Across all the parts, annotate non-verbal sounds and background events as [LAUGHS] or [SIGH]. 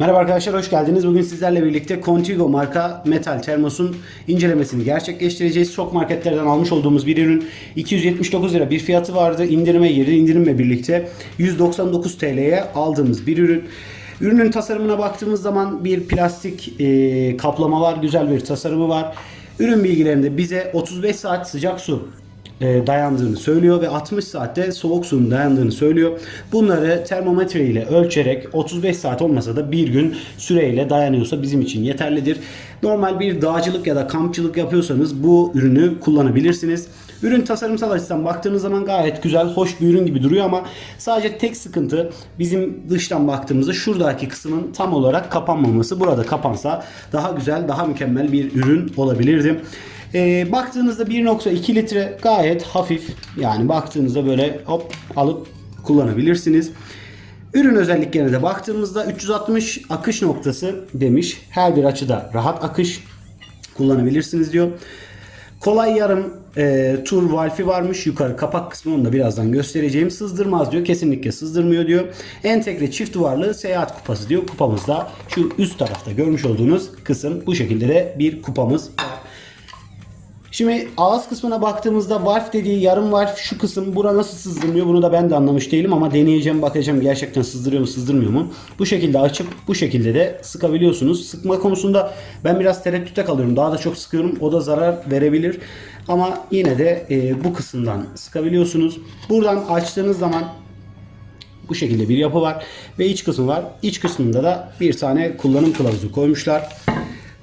Merhaba arkadaşlar hoş geldiniz. Bugün sizlerle birlikte Contigo marka metal termosun incelemesini gerçekleştireceğiz. Çok marketlerden almış olduğumuz bir ürün 279 lira bir fiyatı vardı. İndirime girdi. İndirimle birlikte 199 TL'ye aldığımız bir ürün. Ürünün tasarımına baktığımız zaman bir plastik e, kaplama var. Güzel bir tasarımı var. Ürün bilgilerinde bize 35 saat sıcak su dayandığını söylüyor ve 60 saatte soğuk suyun dayandığını söylüyor. Bunları termometre ile ölçerek 35 saat olmasa da bir gün süreyle dayanıyorsa bizim için yeterlidir. Normal bir dağcılık ya da kampçılık yapıyorsanız bu ürünü kullanabilirsiniz. Ürün tasarımsal açıdan baktığınız zaman gayet güzel, hoş bir ürün gibi duruyor ama sadece tek sıkıntı bizim dıştan baktığımızda şuradaki kısmın tam olarak kapanmaması. Burada kapansa daha güzel, daha mükemmel bir ürün olabilirdi. Ee, baktığınızda 1.2 litre gayet hafif. Yani baktığınızda böyle hop alıp kullanabilirsiniz. Ürün özelliklerine de baktığımızda 360 akış noktası demiş. Her bir açıda rahat akış kullanabilirsiniz diyor. Kolay yarım e, tur valfi varmış. Yukarı kapak kısmını onu da birazdan göstereceğim. Sızdırmaz diyor. Kesinlikle sızdırmıyor diyor. Entegre çift duvarlı seyahat kupası diyor. Kupamızda şu üst tarafta görmüş olduğunuz kısım bu şekilde de bir kupamız var. Şimdi ağız kısmına baktığımızda valf dediği yarım valf şu kısım bura nasıl sızdırmıyor bunu da ben de anlamış değilim ama deneyeceğim bakacağım gerçekten sızdırıyor mu sızdırmıyor mu. Bu şekilde açıp bu şekilde de sıkabiliyorsunuz. Sıkma konusunda ben biraz tereddütte kalıyorum. Daha da çok sıkıyorum o da zarar verebilir. Ama yine de e, bu kısımdan sıkabiliyorsunuz. Buradan açtığınız zaman bu şekilde bir yapı var ve iç kısmı var. İç kısmında da bir tane kullanım kılavuzu koymuşlar.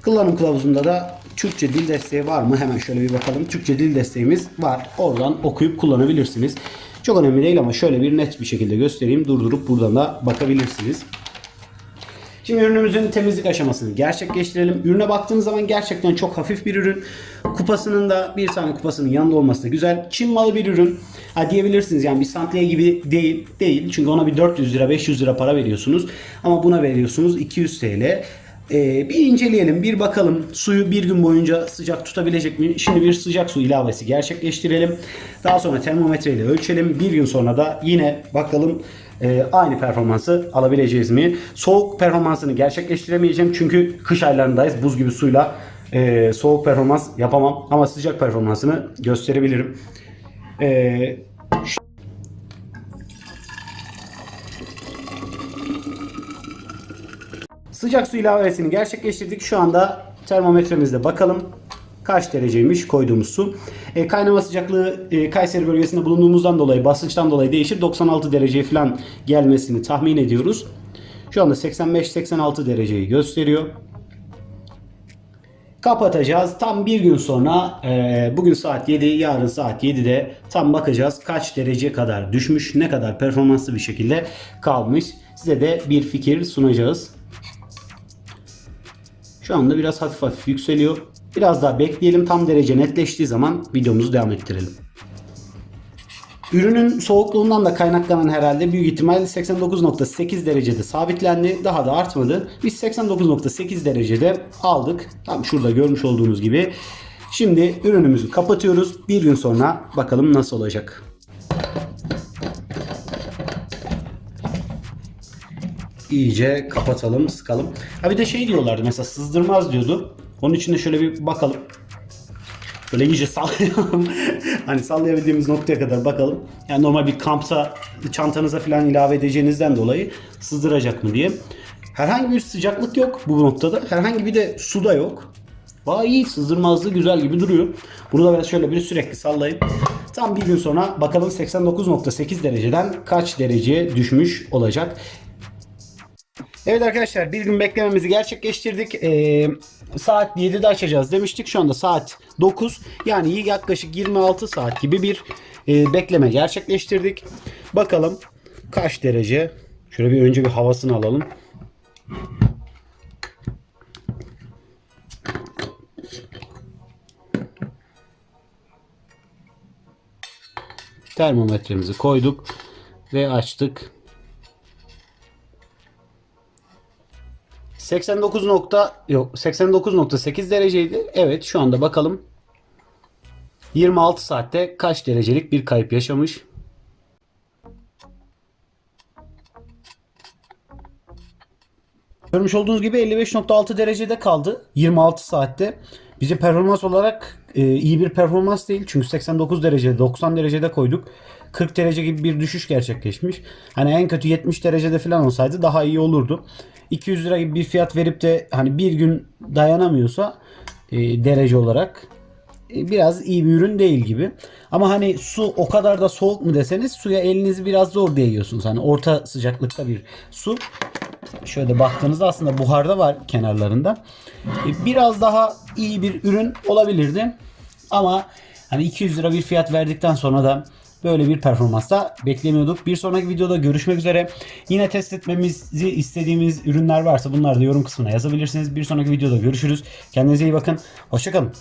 Kullanım kılavuzunda da Türkçe dil desteği var mı? Hemen şöyle bir bakalım. Türkçe dil desteğimiz var. Oradan okuyup kullanabilirsiniz. Çok önemli değil ama şöyle bir net bir şekilde göstereyim. Durdurup buradan da bakabilirsiniz. Şimdi ürünümüzün temizlik aşamasını gerçekleştirelim. Ürüne baktığınız zaman gerçekten çok hafif bir ürün. Kupasının da bir tane kupasının yanında olması da güzel. Çin malı bir ürün. Ha diyebilirsiniz yani bir santiye gibi değil. Değil. Çünkü ona bir 400 lira 500 lira para veriyorsunuz. Ama buna veriyorsunuz 200 TL. Ee, bir inceleyelim, bir bakalım suyu bir gün boyunca sıcak tutabilecek mi? Şimdi bir sıcak su ilavesi gerçekleştirelim. Daha sonra termometre ile ölçelim. Bir gün sonra da yine bakalım e, aynı performansı alabileceğiz mi? Soğuk performansını gerçekleştiremeyeceğim çünkü kış aylarındayız. Buz gibi suyla e, soğuk performans yapamam ama sıcak performansını gösterebilirim. E, Sıcak su ilavesini gerçekleştirdik. Şu anda termometremizde bakalım kaç dereceymiş koyduğumuz su. E, kaynama sıcaklığı e, Kayseri bölgesinde bulunduğumuzdan dolayı basınçtan dolayı değişir. 96 derece falan gelmesini tahmin ediyoruz. Şu anda 85-86 dereceyi gösteriyor. Kapatacağız. Tam bir gün sonra e, bugün saat 7, yarın saat 7'de tam bakacağız kaç derece kadar düşmüş, ne kadar performanslı bir şekilde kalmış. Size de bir fikir sunacağız. Şu anda biraz hafif hafif yükseliyor. Biraz daha bekleyelim. Tam derece netleştiği zaman videomuzu devam ettirelim. Ürünün soğukluğundan da kaynaklanan herhalde büyük ihtimal 89.8 derecede sabitlendi. Daha da artmadı. Biz 89.8 derecede aldık. Tam şurada görmüş olduğunuz gibi. Şimdi ürünümüzü kapatıyoruz. Bir gün sonra bakalım nasıl olacak. İyice kapatalım, sıkalım. Ha bir de şey diyorlardı mesela sızdırmaz diyordu. Onun için de şöyle bir bakalım. Böyle iyice sallayalım. [LAUGHS] hani sallayabildiğimiz noktaya kadar bakalım. Yani normal bir kampta çantanıza falan ilave edeceğinizden dolayı sızdıracak mı diye. Herhangi bir sıcaklık yok bu noktada. Herhangi bir de su da yok. Vay iyi sızdırmazlığı güzel gibi duruyor. Bunu da ben şöyle bir sürekli sallayıp tam bir gün sonra bakalım 89.8 dereceden kaç dereceye düşmüş olacak. Evet arkadaşlar bir gün beklememizi gerçekleştirdik. Ee, saat 7'de açacağız demiştik. Şu anda saat 9. Yani yaklaşık 26 saat gibi bir e, bekleme gerçekleştirdik. Bakalım kaç derece. Şöyle bir önce bir havasını alalım. Termometremizi koyduk ve açtık. 89 nokta yok 89.8 dereceydi. Evet şu anda bakalım. 26 saatte kaç derecelik bir kayıp yaşamış? Görmüş olduğunuz gibi 55.6 derecede kaldı 26 saatte. Bize performans olarak e, iyi bir performans değil. Çünkü 89 derecede 90 derecede koyduk. 40 derece gibi bir düşüş gerçekleşmiş. Hani en kötü 70 derecede falan olsaydı daha iyi olurdu. 200 lira gibi bir fiyat verip de hani bir gün dayanamıyorsa e, derece olarak e, biraz iyi bir ürün değil gibi. Ama hani su o kadar da soğuk mu deseniz suya elinizi biraz zor değiyorsunuz. Hani orta sıcaklıkta bir su. Şöyle baktığınızda aslında buharda var kenarlarında. E, Biraz daha iyi bir ürün olabilirdi. Ama hani 200 lira bir fiyat verdikten sonra da böyle bir performansta beklemiyorduk. Bir sonraki videoda görüşmek üzere. Yine test etmemizi istediğimiz ürünler varsa bunları da yorum kısmına yazabilirsiniz. Bir sonraki videoda görüşürüz. Kendinize iyi bakın. Hoşçakalın.